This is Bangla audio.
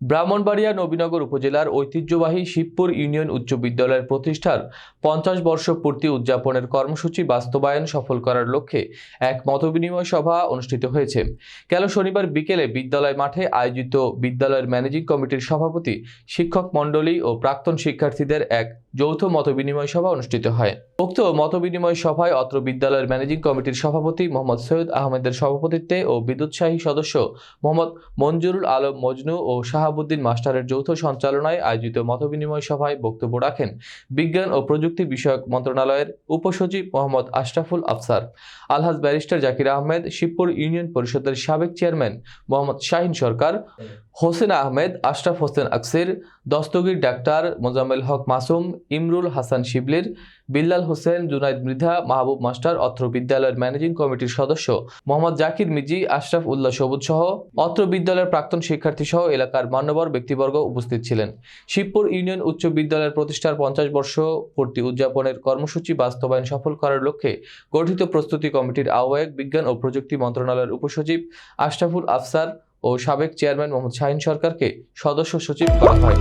ব্রাহ্মণবাড়িয়া নবীনগর উপজেলার ঐতিহ্যবাহী শিবপুর ইউনিয়ন উচ্চ বিদ্যালয়ের প্রতিষ্ঠার পঞ্চাশ বর্ষ পূর্তি উদযাপনের কর্মসূচি বাস্তবায়ন সফল করার লক্ষ্যে এক মতবিনিময় সভা অনুষ্ঠিত হয়েছে। গেল শনিবার বিকেলে বিদ্যালয় মাঠে আয়োজিত বিদ্যালয়ের ম্যানেজিং কমিটির সভাপতি, শিক্ষক মণ্ডলী ও প্রাক্তন শিক্ষার্থীদের এক যৌথ মতবিনিময় সভা অনুষ্ঠিত হয়। উক্ত মতবিনিময় সভায় অত্র বিদ্যালয়ের ম্যানেজিং কমিটির সভাপতি মোহাম্মদ সৈয়দ আহমেদের সভাপতিত্বে ও বিদ্যুৎসাহী সদস্য মোহাম্মদ মঞ্জুরুল আলম মজনু ও শাহাবুদ্দিন মাস্টারের যৌথ সঞ্চালনায় আয়োজিত মতবিনিময় সভায় বক্তব্য রাখেন বিজ্ঞান ও প্রযুক্তি বিষয়ক মন্ত্রণালয়ের উপসচিব মোহাম্মদ আশরাফুল আফসার, আলহাজ ব্যারিস্টার জাকির আহমেদ, শিবপুর ইউনিয়ন পরিষদের সাবেক চেয়ারম্যান মোহাম্মদ শাহিন সরকার, হোসেন আহমেদ, আশরাফ হোসেন আকসির, দস্তগীর ডাক্তার মোজাম্মেল হক মাসুম ইমরুল হাসান শিবলির, বিল্লাল হোসেন, জুনাইদ মৃধা, মাহবুব মাস্টার, অত্র বিদ্যালয়ের ম্যানেজিং কমিটির সদস্য, মোহাম্মদ জাকির মিজি আশরাফ উল্লাহ সবুজ সহ অত্র বিদ্যালয়ের প্রাক্তন শিক্ষার্থী সহ এলাকার মান্যবর ব্যক্তিবর্গ উপস্থিত ছিলেন। শিবপুর ইউনিয়ন উচ্চ বিদ্যালয়ের প্রতিষ্ঠার পঞ্চাশ বর্ষ পূর্তি উদযাপনের কর্মসূচি বাস্তবায়ন সফল করার লক্ষ্যে গঠিত প্রস্তুতি কমিটির আহ্বায়ক, বিজ্ঞান ও প্রযুক্তি মন্ত্রণালয়ের উপসচিব আশরাফুল আফসার ও সাবেক চেয়ারম্যান মোহাম্মদ শাহিন সরকারকে সদস্য সচিব করা হয়।